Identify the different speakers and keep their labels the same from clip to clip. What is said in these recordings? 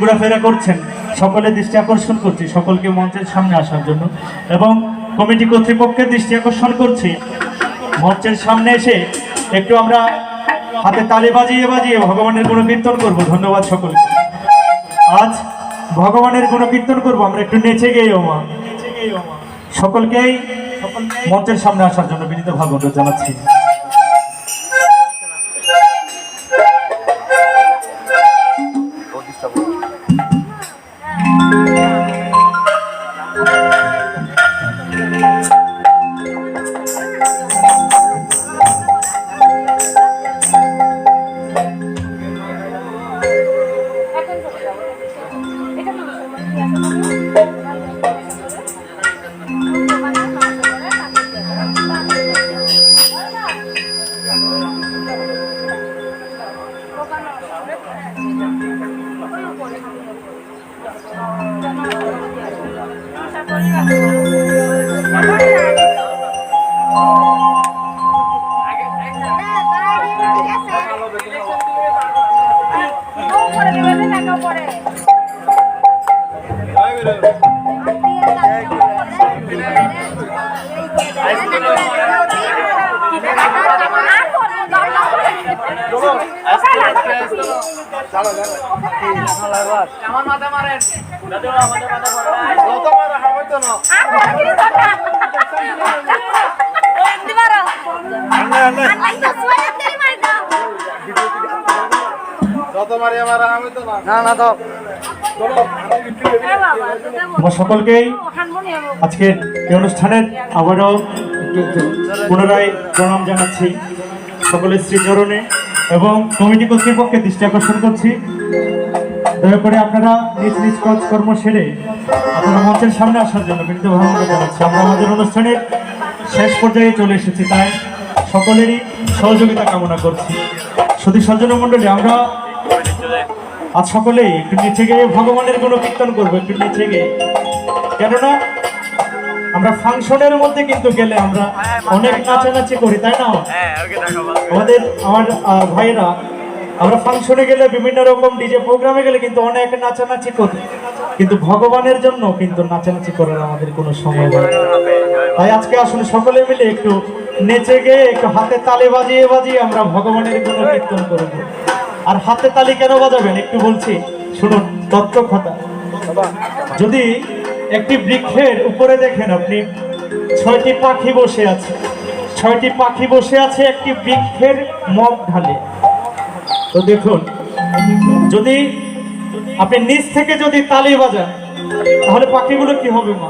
Speaker 1: ঘোরাফেরা করছেন সকলের দৃষ্টি আকর্ষণ করছি সকলকে মঞ্চের সামনে আসার জন্য এবং কমিটি কর্তৃপক্ষের দৃষ্টি আকর্ষণ করছি মঞ্চের সামনে এসে একটু আমরা হাতে তালে বাজিয়ে বাজিয়ে ভগবানের গুণকীর্তন করব ধন্যবাদ সকলকে আজ ভগবানের গুণকীর্তন করব আমরা একটু নেচে গেই ওমা সকলকেই মঞ্চের সামনে আসার জন্য বিনীতভাবে অনুরোধ জানাচ্ছি সকলকেই আজকে এই অনুষ্ঠানের আবারও পুনরায় প্রণাম জানাচ্ছি সকলের শ্রীচরণে এবং কমিটি কর্তৃপক্ষে দৃষ্টি আকর্ষণ করছি দয়া করে আপনারা নিজ নিজ কাজকর্ম সেরে আপনারা মঞ্চের সামনে আসার জন্য বিনীত ভাবে জানাচ্ছি আমরা আমাদের অনুষ্ঠানের শেষ পর্যায়ে চলে এসেছি তাই সকলেরই সহযোগিতা কামনা করছি সতী সজ্জন মণ্ডলী আমরা আজ সকলে একটু নিচে গিয়ে ভগবানের কোনো কীর্তন করবো একটু নিচে গিয়ে কেননা আমরা ফাংশনের মধ্যে কিন্তু গেলে আমরা হ্যাঁ, অনেক হ্যাঁ। নাচানাচি করি তাই না হ্যাঁ, আমাদের আমার ভাইরা আমরা ফাংশনে গেলে বিভিন্ন রকম ডিজে প্রোগ্রামে গেলে কিন্তু অনেক নাচানাচি করি কিন্তু ভগবানের জন্য কিন্তু নাচানাচি করার আমাদের কোনো সময় নেই তাই আজকে আসুন সকলে মিলে একটু নেচে গিয়ে একটু হাতে তালে বাজিয়ে বাজিয়ে আমরা ভগবানের কোনো কীর্তন করবো আর হাতে তালি কেন বাজাবেন একটু বলছি শুনুন তত্ত্বকথা যদি একটি বৃক্ষের উপরে দেখেন আপনি ছয়টি পাখি বসে আছে ছয়টি পাখি বসে আছে একটি বৃক্ষের মগ ঢালে তো দেখুন যদি আপনি নিচ থেকে যদি তালি বাজান তাহলে পাখিগুলো কি হবে মা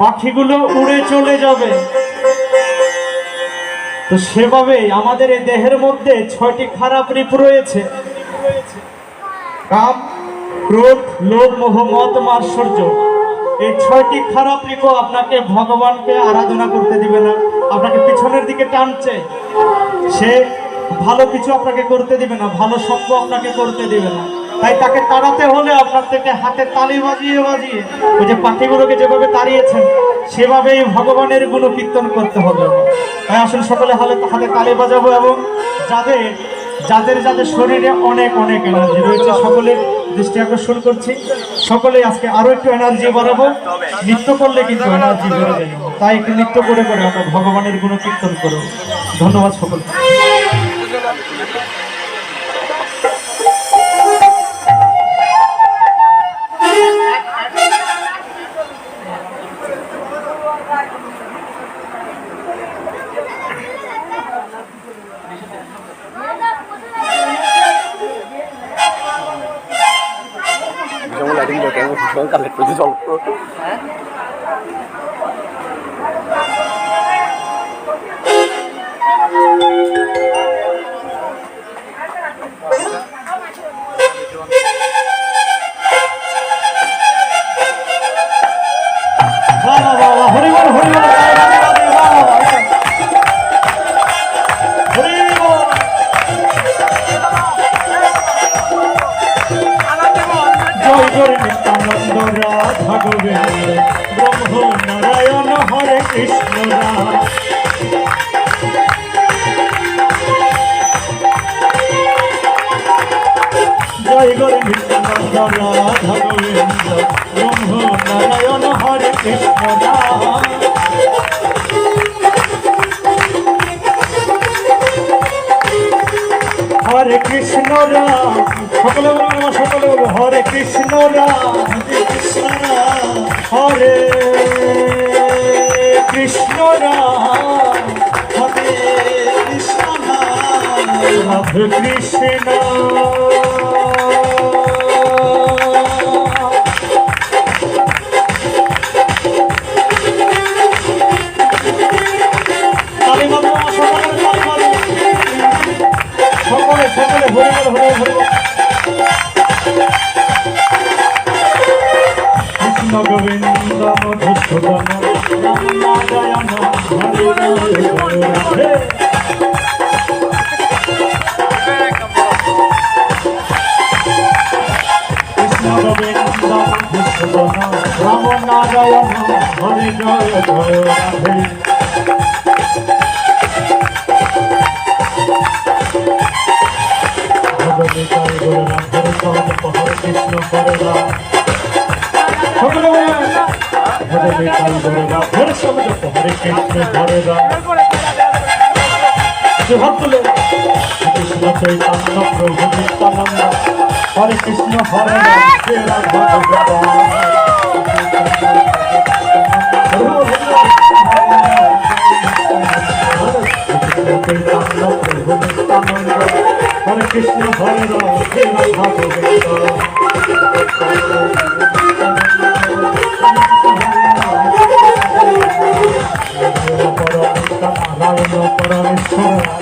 Speaker 1: পাখিগুলো উড়ে চলে যাবে তো সেভাবে আমাদের এই দেহের মধ্যে ছয়টি খারাপ ঋপ রয়েছে কাম ক্রোধ লোভ মোহ মত মাশ্চর্য এই ছয়টি খারাপ রিপো আপনাকে ভগবানকে আরাধনা করতে দিবে না আপনাকে পিছনের দিকে টানছে সে ভালো কিছু আপনাকে করতে দিবে না ভালো সঙ্গ আপনাকে করতে দিবে না তাই তাকে তাড়াতে হলে আপনার থেকে হাতে তালি বাজিয়ে বাজিয়ে ওই যে পাখিগুলোকে যেভাবে তাড়িয়েছেন সেভাবেই ভগবানের গুণ কীর্তন করতে হবে তাই আসলে সকলে হালে হাতে তালি বাজাবো এবং যাদের যাদের যাদের শরীরে অনেক অনেক এনার্জি রয়েছে সকলের দৃষ্টি আকর্ষণ করছি সকলে আজকে আরও একটু এনার্জি বাড়াবো নৃত্য করলে কিন্তু এনার্জি বেড়ে যাবে তাই একটু নৃত্য করে করে আমরা ভগবানের গুণ কীর্তন করবো ধন্যবাদ সকলকে কালেক্ট হয়েছে জল Thank you. গোবিন্দ ব্রহ্ম নারায়ণ হরে কৃষ্ণ হরে কৃষ্ণ রাম সকলে বলবো সকলে বলবো হরে কৃষ্ণ রাম হরে কৃষ্ণ রাম হরে কৃষ্ণ রাম হরে কৃষ্ণ গোবিন্দ মধুসূদন রাম নারায়ণ হরে কৃষ্ণ গোবিন্দ মধুসূদন রাম নারায়ণ হরে জয় জয় রাধে ভগবতী জয় গুরু রাম হরে সর্ব হরে কৃষ্ণ হরে রাম ভজনে কাল ধরবা ভোর শব্দ হরে কৃষ্ণ ধরবা যে ভক্তলে কৃষ্ণ চৈতন্য প্রভু নিত্যানন্দ হরে কৃষ্ণ হরে চৈতন্য প্রভু Oh,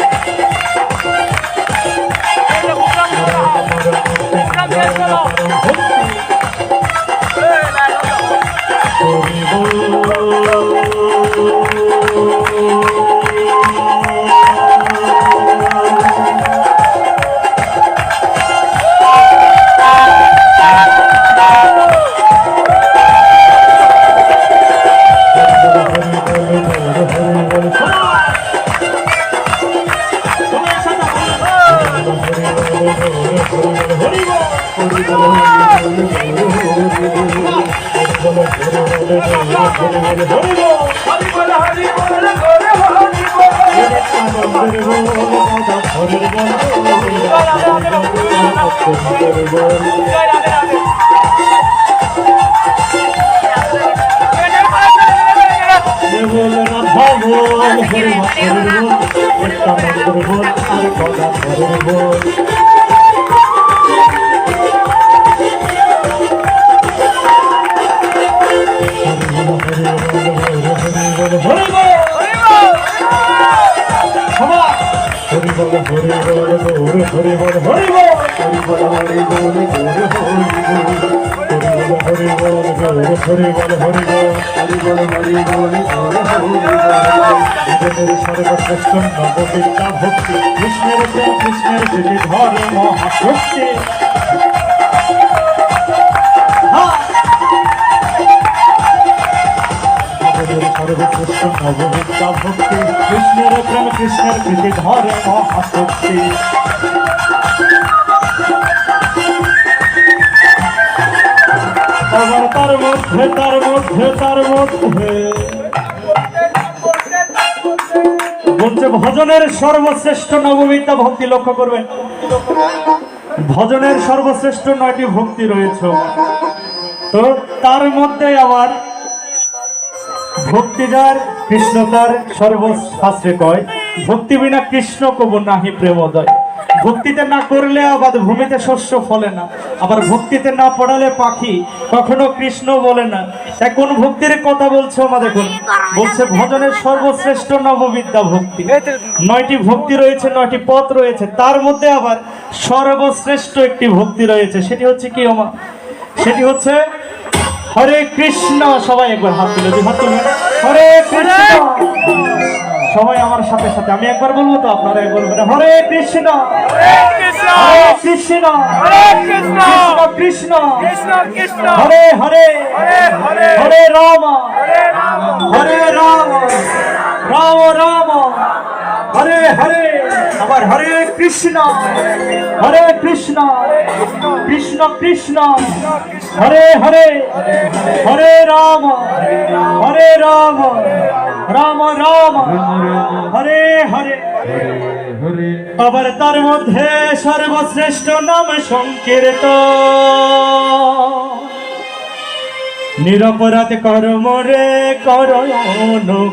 Speaker 1: মন আর কথা করব বল হরি বল গৌর হরি বল হরি বল হরি বল হরি বল গৌর হরি বল হরি বল হরি বল হরি বল হরি বল গৌর হরি বল জীবনের সর্বশ্রেষ্ঠ নববিদ্যা ভক্তি কৃষ্ণের কৃষ্ণের ধর্ম শক্তি সর্বশ্রেষ্ঠ ভক্তি কৃষ্ণের প্রেম কৃষ্ণের প্রীতি ধরে মহাশক্তি তার মধ্যে তার মধ্যে তার মধ্যে বলছে ভজনের সর্বশ্রেষ্ঠ নবমিতা ভক্তি লক্ষ্য করবেন ভজনের সর্বশ্রেষ্ঠ নয়টি ভক্তি রয়েছে তো তার মধ্যে আবার ভক্তিদার যার কৃষ্ণ তার সর্বশাস্ত্রে কয় ভক্তি বিনা কৃষ্ণ কব নাহি প্রেমোদয় ভক্তিতে না করলে আবার ভূমিতে শস্য ফলে না আবার ভক্তিতে না পড়ালে পাখি কখনো কৃষ্ণ বলে না তাই কোন ভক্তির কথা বলছে আমার কোন বলছে ভজনের সর্বশ্রেষ্ঠ নববিদ্যা ভক্তি নয়টি ভক্তি রয়েছে নয়টি পথ রয়েছে তার মধ্যে আবার সর্বশ্রেষ্ঠ একটি ভক্তি রয়েছে সেটি হচ্ছে কি অমা সেটি হচ্ছে হরে কৃষ্ণ সবাই একবার হাত তুলে হাত তুলে হরে কৃষ্ণ সবাই আমার সাথে সাথে আমি একবার বলবো তো আপনারা একবার বলবেন হরে কৃষ্ণ হরে কৃষ্ণ কৃষ্ণ কৃষ্ণ হরে হরে হরে রাম হরে রাম রাম রাম হরে হরে আবার হরে কৃষ্ণ হরে কৃষ্ণ কৃষ্ণ কৃষ্ণ হরে হরে হরে রাম হরে রাম রাম রাম হরে হরে আবার তার মধ্যে সর্বশ্রেষ্ঠ নাম সংকীর্ত নিরপরাধ কর্মরে কর অনুখ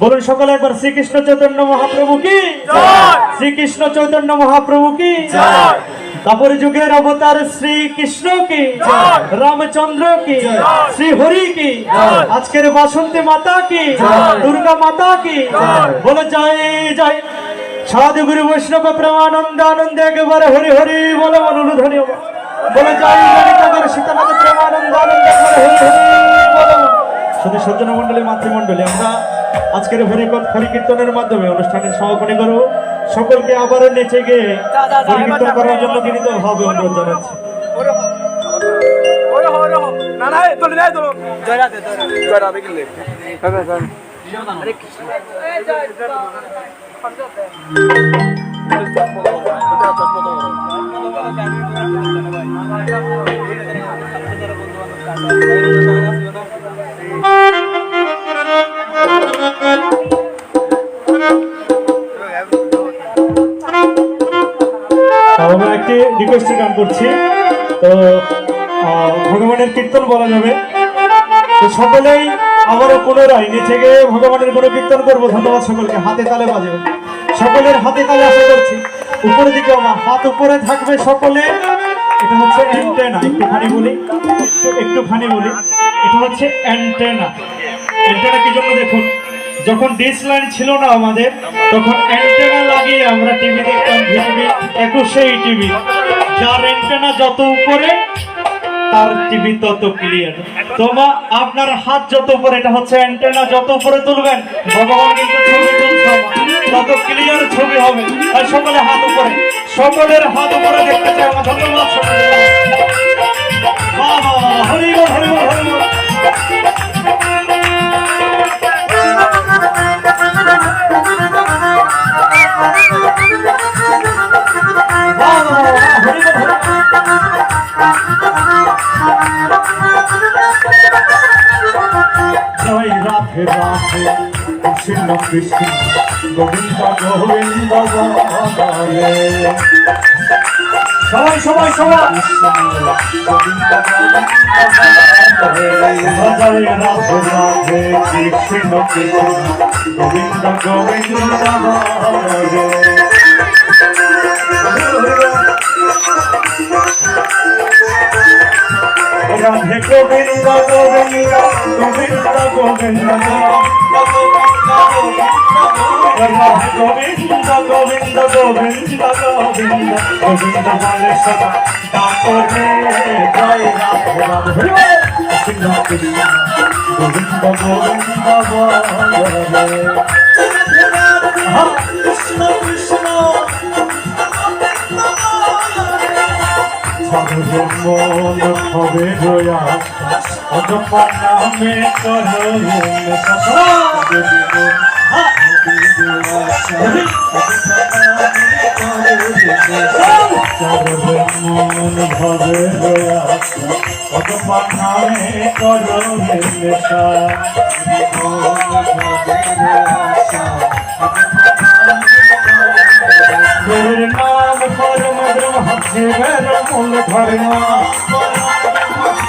Speaker 1: বলুন সকলে একবার শ্রীকৃষ্ণ চৈতন্য মহাপ্রভু কি শ্রীকৃষ্ণ চৈতন্য মহাপ্রভু কি তারপরে যুগের অবতার শ্রী কৃষ্ণ কি রামচন্দ্র কি শ্রী হরি কি আজকের বাসন্তী মাতা কি দুর্গা মাতা কি বলে যাই যাই সাধু গুরু বৈষ্ণব প্রেমানন্দ আনন্দ একবার হরি হরি বলে অনুরোধনী বলে জয় জয় সীতানাথ প্রেমানন্দ আনন্দ একবার শুধু সজ্জন মন্ডলী মাতৃমন্ডলী আমরা আজকের হরি হরি কীর্তনের মাধ্যমে অনুষ্ঠানের সমাপনী করবো সকলকে আবারও নেচে গিয়ে করার জন্য বিনীত হবে অনুরোধ জানাচ্ছি না না হ্যাঁ, হ্যাঁ, হ্যাঁ। Thank you. আমরা একটি রিকোয়েস্টের গান করছি তো ভগবানের কীর্তন বলা যাবে তো সকলেই আবারও পুনরায় নিচে গিয়ে ভগবানের কোনো কীর্তন করবো ধন্যবাদ সকলকে হাতে তালে বাজে সকলের হাতে তালে আশা করছি উপরে দিকে আমার হাত উপরে থাকবে সকলে এটা হচ্ছে অ্যান্টেনা একটুখানি বলি একটুখানি বলি এটা হচ্ছে অ্যান্টেনা অ্যান্টেনা কি জন্য দেখুন যখন ডিস লাইন ছিল না আমাদের তখন অ্যান্টেনা লাগিয়ে আমরা টিভি দেখতাম ভিটিভি একুশে টিভি যার অ্যান্টেনা যত উপরে তার টিভি তত ক্লিয়ার তোমা আপনার হাত যত উপরে এটা হচ্ছে অ্যান্টেনা যত উপরে তুলবেন ভগবান কিন্তু ছবি তুলছে তত ক্লিয়ার ছবি হবে আর সকলে হাত উপরে সকলের হাত উপরে দেখতে চাই আমার ধন্যবাদ সকলে বাহ হরিবল হরিবল রাধে রাধে কৃষ্ণ কৃষ্ণ গোবিন্দ গোবিন্দ সবাই সবাই সবাই রাধে রাধে হরে কৃষ্ণ কৃষ্ণ গোবিন্দ গোবিন্দ হরে রাধে গোবিন্দ গোবিন্দ গোবিন্দ গোবিন্দ রাধে গোবিন্দ গোবিন্দ গোবিন্দ গোবিন্দ গোবিন্দ হরে সদা ডাকো রে জয় রাধে রাধে কৃষ্ণ কৃষ্ণ গোবিন্দ গোবিন্দ কৃষ্ণ কৃষ্ণ সর্বমন হবে জয়া অজপ নামে করুন সদা মন ভবে কত পাঠানে করবে নেশা নাম পরম ব্রহ্ম জীবের মূল ধর্ম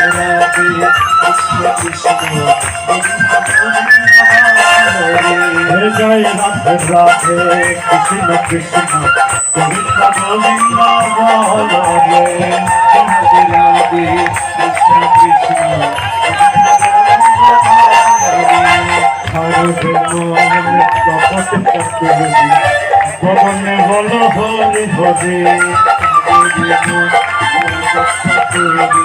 Speaker 1: জয় রাধে রাধে কৃষ্ণ কৃষ্ণ গোবিন্দ গোবিন্দ বল রে রাধে রাধে কৃষ্ণ কৃষ্ণ হরে মন কপট করতে হবি ভবনে বল হরে হরে হরে মন কপট করতে হবি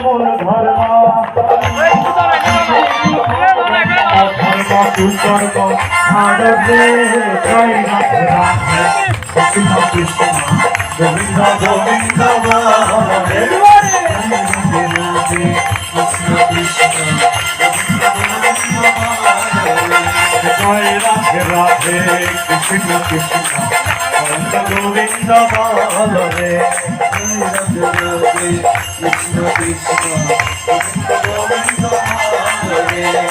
Speaker 1: ভূস্বর্গ ভারতে কৃষ্ণ কৃষ্ণ গোবিন্দ গোবিন্দ কৃষ্ণ কৃষ্ণ জয় রাধে রাধে কৃষ্ণ কৃষ্ণ গোবিন্দ বলরে কৃষ্ণ কৃষ্ণ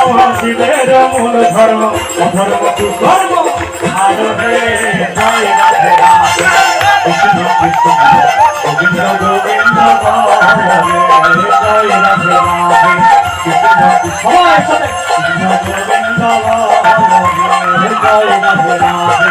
Speaker 1: হাসিদের মূল ধর্ম অধর্ম কর্ম ভারতে জয় রাধে রাধে কৃষ্ণ কৃষ্ণ গোবিন্দ গোবিন্দ জয় রাধে রাধে কৃষ্ণ কৃষ্ণ গোবিন্দ জয় রাধে রাধে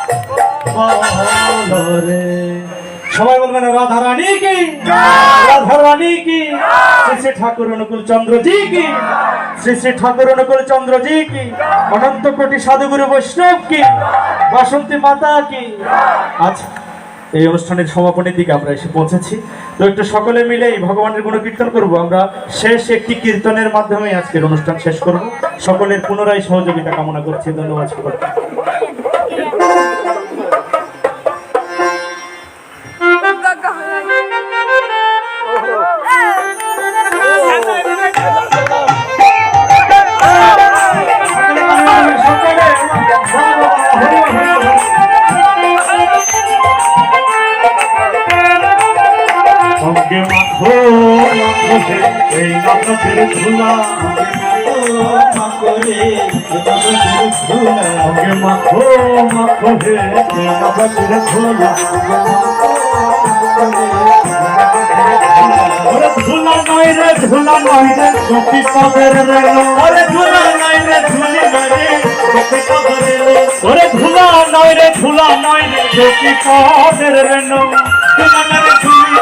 Speaker 1: সবাই বলবেন রাধা রানী কি রাধা রানী কি শ্রী শ্রী ঠাকুর অনুকূল চন্দ্রজি কি শ্রী শ্রী ঠাকুর অনুকূল চন্দ্রজি কি অনন্ত কোটি সাধুগুরু বৈষ্ণব কি বাসন্তী মাতা কি আচ্ছা এই অনুষ্ঠানের সমাপনের দিকে আমরা এসে পৌঁছেছি তো একটু সকলে মিলে ভগবানের গুণ কীর্তন করবো আমরা শেষ একটি কীর্তনের মাধ্যমে আজকের অনুষ্ঠান শেষ করব সকলের পুনরায় সহযোগিতা কামনা করছি ধন্যবাদ সকলকে মাছের ধুলা রে ধুলা নাই রে গোপি কবের রে আরে ধুলা নাই রে ওরে ধুলা নয় রে ধুলা নাই রে গোপি কবের রে নো ধুলা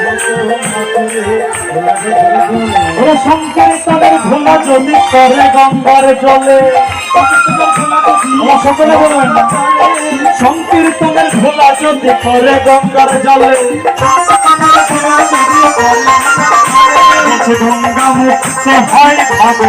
Speaker 1: ওরা সংসারে তাদের ভোলা যদি করে গঙ্গার জলে সকলে বলবেন সংকীর্তনের ঘোলা যদি করে গঙ্গার জলে গঙ্গা মুক্ত হয় ভাবে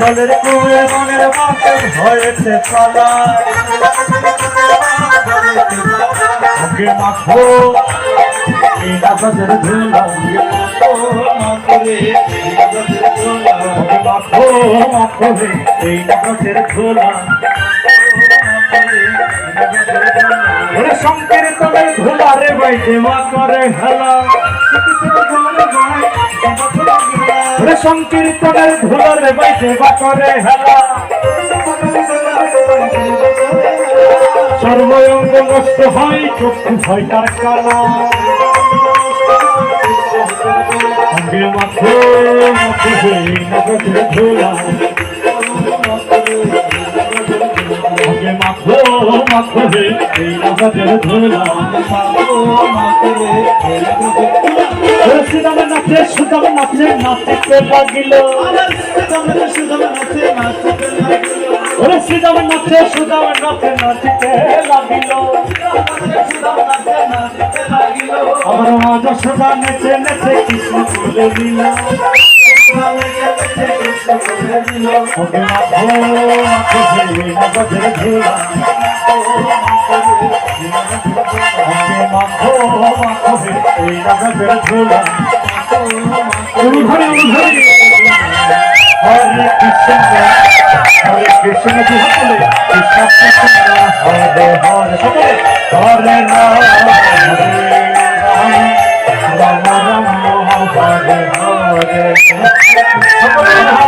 Speaker 1: জলের কুয়ে মনের মাকে হয়েছে পালা আগে ধুলা রে বাইতে মা করে হেলা সংকীর্তনের ধুলোরে বৈঠে বা করে হেলা সর্বঙ্গ নষ্ট হয় চক্ষু হয় তার কালা সঙ্গে মাথে মাথে নগদের মাখবে এই আমাদের ধরলাম সাধু মাখবে শ্রীরামে নাচে সুদাম নাচে নাচতে লাগিল ওরে শ্রীরাম নাচে সুদাম নাচে নাচতে লাগিল আমার মাঝে নেচে নেচে কৃষ্ণ তুলে দিল হরে কৃষ্ণ হরে কৃষ্ণ হরে হরে হরে হরে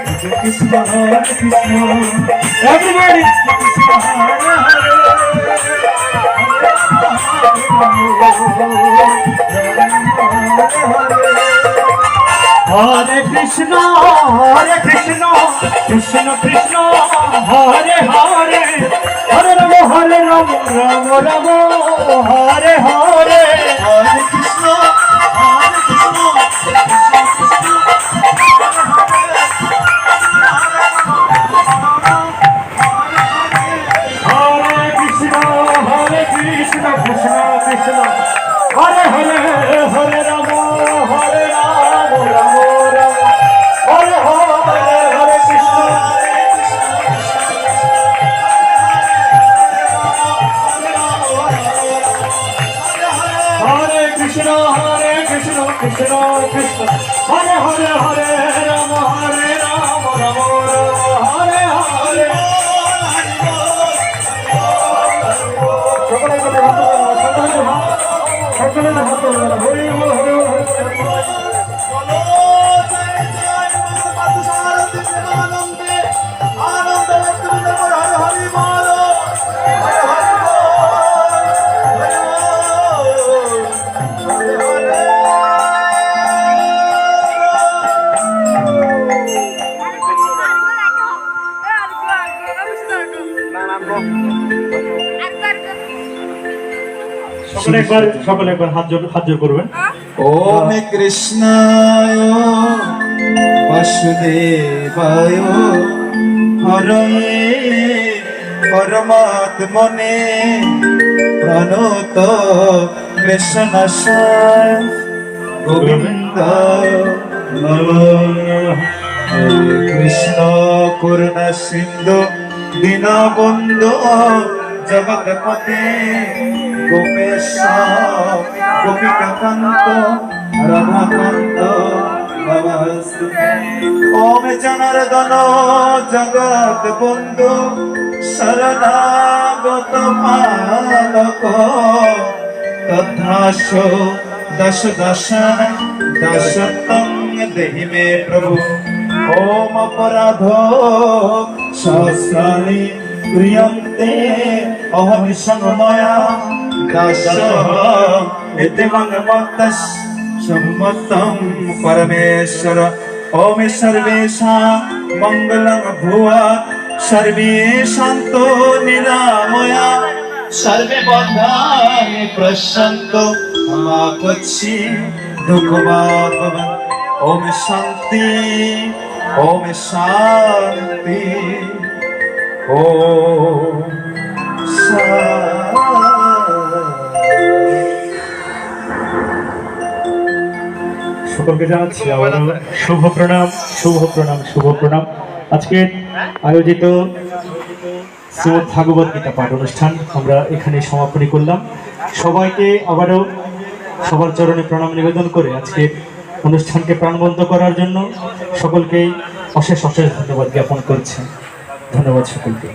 Speaker 1: Krishna, Hare Krishna. Everybody, Krishna, Hare Hare. Hare Krishna, Hare Krishna, Krishna Krishna, Hare Hare, Hare Rama, Hare Rama, Rama Rama, Hare Hare, Hare Krishna. হরে হরে হরে রাম হরে রাম রাম রাম হরে হরে সকলে সকলে হাত সকলে হাত হরি হরে হরে একবার সকলে একবার হাত জোর হাত জোর করবেন ওম কৃষ্ণায় বাসুদেবায় হরে পরমাত্মনে প্রণত কৃষ্ণ গোবিন্দ কৃষ্ণ করুণা সিন্ধু দীনবন্ধু জগৎপতে গোপেশ গোপিকান্ত রমাকান্ত নমস্তু ওম জনার্দন জগৎ বন্ধু শরণাগত পালক তথাশ দশ দশ দশতম দেহি মে প্রভু ওম অপরাধ সহস্রাণী প্রিয়ন্তে অহম সংময়া দাস এতে মত সম্মতম পরমেশ্বর ওম সর্বেশা মঙ্গলং ভুয়া সর্বে শান্ত নিরাময়া সর্বে বন্ধানি প্রশান্ত মা কচ্ছি দুঃখবা ভবন ওম শান্তি ওম শান্তি ও সকলকে জানাচ্ছি আবার শুভ প্রণাম শুভ প্রণাম শুভ প্রণাম আজকে আয়োজিত শ্রীমদ ভাগবত গীতা পাঠ অনুষ্ঠান আমরা এখানে সমাপনী করলাম সবাইকে আবারও সবার চরণে প্রণাম নিবেদন করে আজকে অনুষ্ঠানকে প্রাণবন্ত করার জন্য সকলকেই অশেষ অশেষ ধন্যবাদ জ্ঞাপন করছি ধন্যবাদ সকলকে